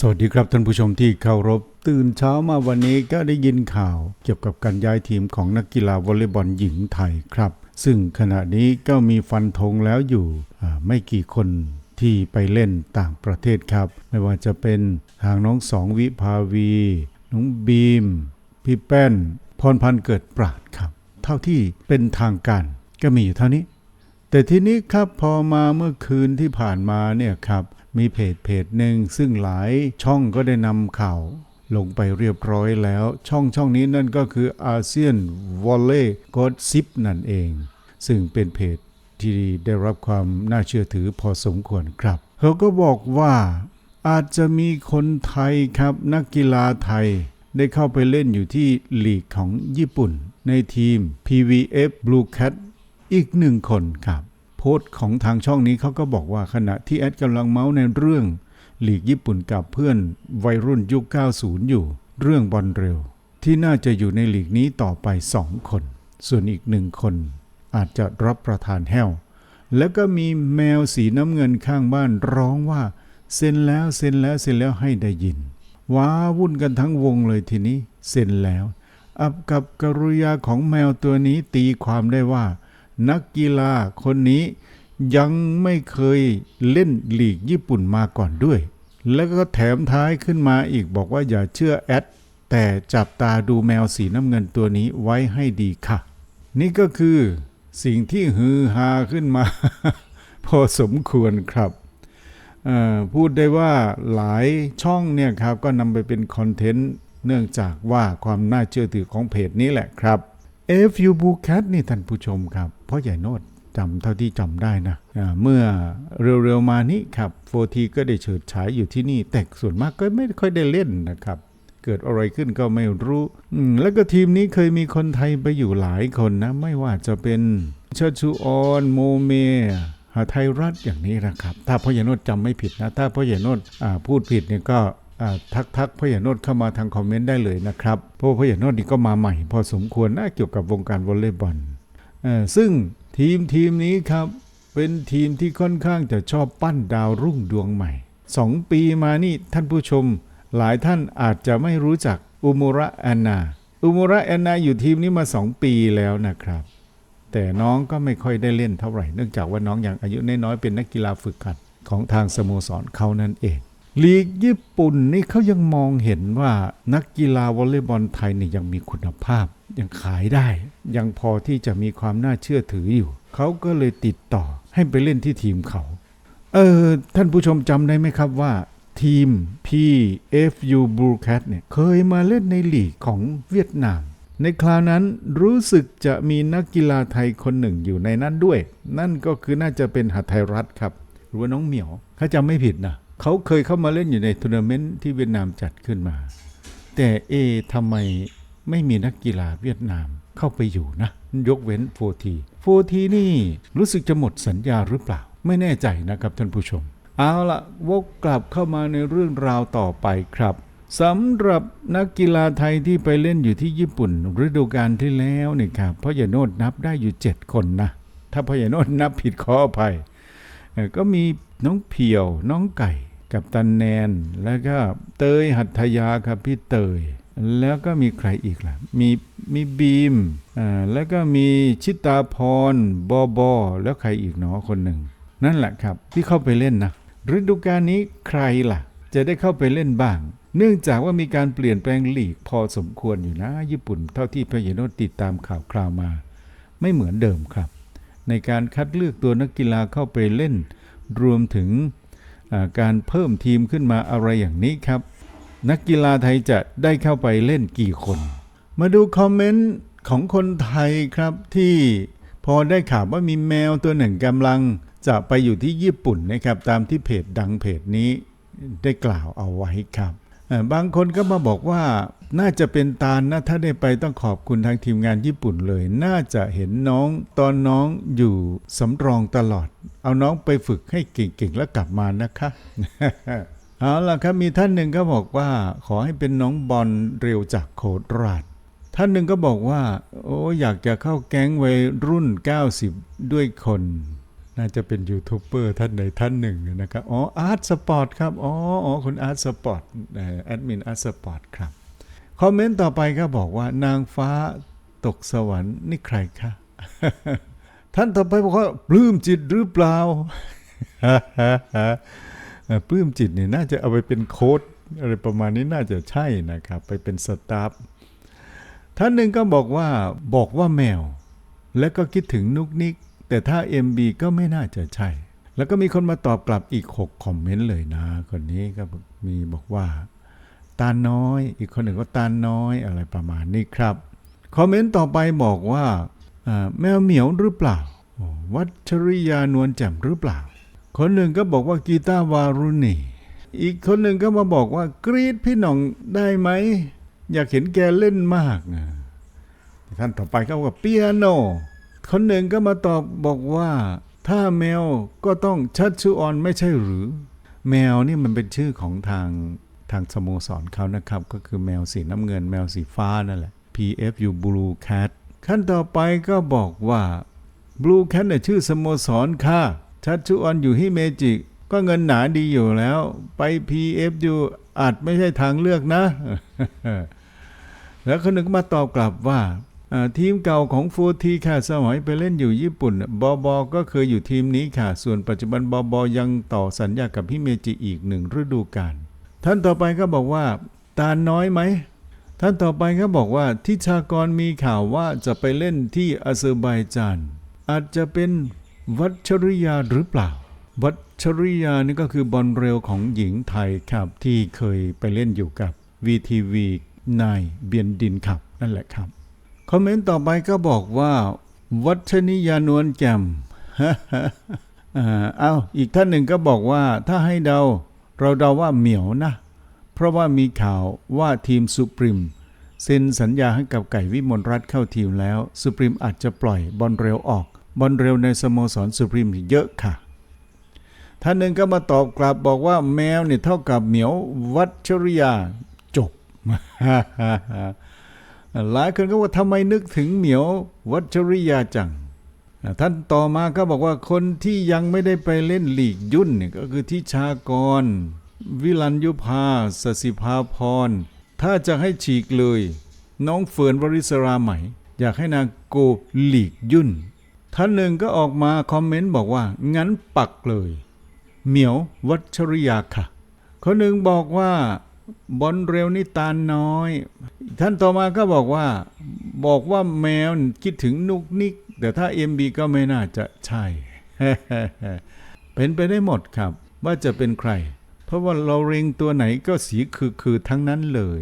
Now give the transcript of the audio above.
สวัสดีครับท่านผู้ชมที่เคารพตื่นเช้ามาวันนี้ก็ได้ยินข่าวเกี่ยวกับการย้ายทีมของนักกีฬาวอลเลย์บอลหญิงไทยครับ ซึ่งขณะนี้ก็มีฟันธงแล้วอยู่ไม่กี่คนที่ไปเล่นต่างประเทศครับ ไม่ว่าจะเป็นทางน้องสองวิภาวี น้องบีม พี่แป้น พรพันธ์เกิดปราดครับ เท่าที่เป็นทางการก็มีอยู่เท่านี้ แต่ทีนี้ครับพอมาเมื่อคืนที่ผ่านมาเนี่ยครับ มีเพจเพจหนึ่งซึ่งหลายช่องก็ได้นำข่าว ลงไปเรียบร้อยแล้ว ช่องช่องนี้นั่นก็คืออาเซียนวอลเล่กอดซิปนั่นเอง ซึ่งเป็นเพจที่ได้รับความน่าเชื่อถือพอสมควรครับเขาก็บอกว่าอาจจะมีคนไทยครับนักกีฬาไทย ได้เข้าไปเล่นอยู่ที่ลีกของญี่ปุ่น ในทีม PVF Blue Cat อีกหนึ่งคนครับ พสต์ของทางช่องนี้เขาก็บอกว่าขณะที่แอดกำลังเมาส์ในเรื่องหลีกญี่ปุ่นกับเพื่อนวัยรุ่นยุค 90 อยู่ เรื่องบอลเร็ว ที่น่าจะอยู่ในหลีกนี้ต่อไป 2 คน ส่วนอีกหนึ่งคน อาจจะรับประทานแห้ว แล้วก็มีแมวสีน้ำเงินข้างบ้านร้องว่า เซ็นแล้วเซ็นแล้วเซ็นแล้วให้ได้ยิน ว้าวุ่นกันทั้งวงเลยทีนี้ เซ็นแล้ว อับกับกรุยาของแมวตัวนี้ตีความได้ว่า นักกีฬาคนนี้ยังไม่เคยเล่นลีกญี่ปุ่นมาก่อนด้วย แล้วก็แถมท้ายขึ้นมาอีกบอกว่าอย่าเชื่อแอด แต่จับตาดูแมวสีน้ำเงินตัวนี้ไว้ให้ดีค่ะ นี่ก็คือสิ่งที่ฮือฮาขึ้นมา พอสมควรครับ พูดได้ว่าหลายช่องเนี่ยครับก็นำไปเป็นคอนเทนต์เนื่องจากว่าความน่าเชื่อถือของเพจนี้แหละครับ FU b u c a t นี่ท่านผู้ชมครับเพราะใหญ่โนดจำเท่าที่จำได้นะอ่าเมื่อเร็วๆมานี้ครับโฟทีก็ได้เฉิดฉายอยู่ที่นี่ แต่ส่วนมากก็ไม่ค่อยได้เล่นนะครับเกิดอะไรขึ้นก็ไม่รู้ แล้วก็ทีมนี้เคยมีคนไทยไปอยู่หลายคนนะ ไม่ว่าจะเป็นเชชูออนโมเมหาไทยรัฐอย่างนี้นะครับ ถ้าพ่อใหญ่โนดจำไม่ผิดนะ ถ้าพ่อใหญ่โนดอ่าพูดผิดเนี่ยก็ ทักทักพ่อใหญ่โนดเข้ามาทางคอมเมนต์ได้เลยนะครับเพราะว่าพ่อใหญ่โนดนี่ก็มาใหม่ พอสมควรนะเกี่ยวกับวงการวอลเลย์บอลซึ่งทีมทีมนี้ครับเป็นทีมที่ค่อนข้างจะชอบปั้นดาวรุ่งดวงใหม่สองปีมานี่ท่านผู้ชม หลายท่านอาจจะไม่รู้จักอุมุระแอนนาอุมุระแอนนาอยู่ทีมนี้มาสองปีแล้วนะครับ แต่น้องก็ไม่ค่อยได้เล่นเท่าไหร่ เนื่องจากว่าน้องยังอายุน้อยๆเป็นนักกีฬาฝึกหัดของทางสโมสรเขานั่นเอง ลีกญี่ปุ่นนี่เขายังมองเห็นว่านักกีฬาวอลเลย์บอลไทยนี่ยังมีคุณภาพ ยังขายได้ ยังพอที่จะมีความน่าเชื่อถืออยู่ เขาก็เลยติดต่อให้ไปเล่นที่ทีมเขา เออ ท่านผู้ชมจำได้ไหมครับว่า ทีม PFU Blue Cat เนี่ยเคยมาเล่นในลีกของเวียดนาม ในคราวนั้นรู้สึกจะมีนักกีฬาไทยคนหนึ่งอยู่ในนั้นด้วย นั่นก็คือน่าจะเป็นหัตถไทยรัฐครับ หรือว่าน้องเหมียวถ้าจำไม่ผิดนะ เขาเคยเข้ามาเล่นอยู่ในทัวร์นาเมนต์ที่เวียดนามจัดขึ้นมา แต่เอทำไมไม่มีนักกีฬาเวียดนามเข้าไปอยู่นะ ยกเว้นโฟทีโฟทีนี่รู้สึกจะหมดสัญญาหรือเปล่า ไม่แน่ใจนะครับท่านผู้ชม เอาละวกกลับเข้ามาในเรื่องราวต่อไปครับสำหรับนักกีฬาไทยที่ไปเล่นอยู่ที่ญี่ปุ่น ฤดูกาลที่แล้วนี่ครับพ่อใหญ่โนดนับได้อยู่ 7 คนนะ ถ้าพ่อใหญ่โนดนับผิดขออภัยก็มีน้องเพียวน้องไก่ กับตันแนน แล้วก็เตยหัตถยาครับพี่เตย แล้วก็มีใครอีกล่ะ มีมีบีมอ่าแล้วก็มีชิตาพรบอบอแล้วใครอีกหนอคนหนึ่ง นั่นแหละครับที่เข้าไปเล่นนะฤดูกาลนี้ใครล่ะ จะได้เข้าไปเล่นบ้าง เนื่องจากว่ามีการเปลี่ยนแปลงลีกพอสมควรอยู่นะ ญี่ปุ่นเท่าที่พยโนตติดตามข่าวคราวมา ไม่เหมือนเดิมครับ ในการคัดเลือกตัวนักกีฬาเข้าไปเล่น รวมถึง การเพิ่มทีมขึ้นมาอะไรอย่างนี้ครับ นักกีฬาไทยจะได้เข้าไปเล่นกี่คน มาดูคอมเมนต์ของคนไทยครับที่พอได้ข่าวว่ามีแมวตัวหนึ่งกำลังจะไปอยู่ที่ญี่ปุ่นนะครับตามที่เพจดังเพจนี้ได้กล่าวเอาไว้ครับ บางคนก็มาบอกว่าน่าจะเป็นตาลนะถ้าได้ไปต้องขอบคุณทางทีมงานญี่ปุ่นเลย น่าจะเห็นน้องตอนน้องอยู่สำรองตลอด เอาน้องไปฝึกให้เก่งๆแล้วกลับมานะคะเอาล่ะครับมีท่านหนึ่งก็บอกว่า ขอให้เป็นน้องบอลเร็วจากโคราชท่านหนึ่งก็บอกว่า โอ้อยากจะเข้าแก๊งวัยรุ่น 90 ด้วยคน น่าจะเป็นยูทูบเบอร์ท่านใดท่านหนึ่งนะครับอ๋ออาร์ตสปอร์ตครับอ๋ออ๋อคุณอาร์ตสปอร์ตแอดมินอาร์ตสปอร์ตครับ คอมเมนต์ต่อไปก็บอกว่านางฟ้าตกสวรรค์นี่ใครคะ ท่านต่อไปบอกว่าปลื้มจิตหรือเปล่าปลื้มจิตนี่น่าจะเอาไปเป็นโค้ดอะไรประมาณนี้น่าจะใช่นะครับ ไปเป็นสตาฟท่านหนึ่งก็บอกว่าบอกว่าแมว แล้วก็คิดถึงนุกนิก แต่ถ้า MB ก็ไม่น่าจะใช่ แล้วก็มีคนมาตอบกลับอีก 6 คอมเมนต์เลยนะ คนนี้ก็มีบอกว่า ตาน้อย อีกคนหนึ่งก็ตาน้อยอะไรประมาณนี้ครับ คอมเมนต์ต่อไปบอกว่า แมวเหมียวหรือเปล่า วัชริยานวลแจ่มหรือเปล่า คนหนึ่งก็บอกว่ากีตาร์วารุณี อีกคนหนึ่งก็มาบอกว่ากรีดพี่หน่องได้ไหม อยากเห็นแกเล่นมากนะท่านต่อไปก็บอกว่าเปียโน คนหนึ่งก็มาตอบบอกว่า ถ้าแมวก็ต้องชัดชูออนไม่ใช่หรือ แมวนี่มันเป็นชื่อของทางทางสโมสรเขานะครับ ก็คือแมวสีน้ำเงิน แมวสีฟ้านั่นแหละ PFU Blue Cat ขั้นต่อไปก็บอกว่า Blue Cat เนี่ยชื่อสโมสรค่ะ ชัดชูออนอยู่ที่เมจิก ก็เงินหนาดีอยู่แล้ว ไป PFU อาจไม่ใช่ทางเลือกนะ แล้วคนหนึ่งมาตอบกลับว่าอ่า ทีมเก่าของฟูทีค่ะสมัยไปเล่นอยู่ญี่ปุ่น บอบอก็เคยอยู่ทีมนี้ค่ะ ส่วนปัจจุบันบอบอยังต่อสัญญากับพี่เมจิอีกหนึ่งฤดูกาลท่านต่อไปก็บอกว่า ตาน้อยไหม ท่านต่อไปก็บอกว่าทิชากรมีข่าวว่าจะไปเล่นที่อาเซอร์ไบจาน อาจจะเป็นวัชริยาหรือเปล่า วัชริยานี่ก็คือบอลเร็วของหญิงไทยครับที่เคยไปเล่นอยู่กับ VTV นายเบียนดินครับนั่นแหละครับ คอมเมนต์ต่อไปก็บอกว่า วัชนิยานวลแจ่มอ่าเอาอีกท่านหนึ่งก็บอกว่าถ้าให้เดา เราเดาว่าเหมียวนะ เพราะว่ามีข่าวว่าทีมสุปริมเซ็นสัญญาให้กับไก่วิมลรัตน์เข้าทีมแล้ว สุปริมอาจจะปล่อยบอลเร็วออก บอลเร็วในสโมสรสุปริมเยอะค่ะ ท่านหนึ่งก็มาตอบกลับบอกว่าแมวเนี่ยเท่ากับเหมียววัชริยาจบ หลายคนก็ว่าทำไมนึกถึงเหมียววัชริยาจัง ท่านต่อมาก็บอกว่าคนที่ยังไม่ได้ไปเล่นลีกยุ่นเนี่ยก็คือทิชากร วิลัญยุภาสสิภาพร ถ้าจะให้ฉีกเลย น้องเฟิร์นวริศราใหม่ อยากให้นางโกลีกยุ่น ท่านหนึ่งก็ออกมาคอมเมนต์บอกว่า งั้นปักเลย เหมียววัชริยาค่ะ คนหนึ่งบอกว่าบอลเร็วนี่ตาน้อย ท่านต่อมาก็บอกว่า บอกว่าแมวคิดถึงนุกนิก แต่ถ้า MB ก็ไม่น่าจะใช่ เป็นไปได้หมดครับ ว่าจะเป็นใคร เพราะว่าเราเร็งตัวไหนก็สีคือคือทั้งนั้นเลย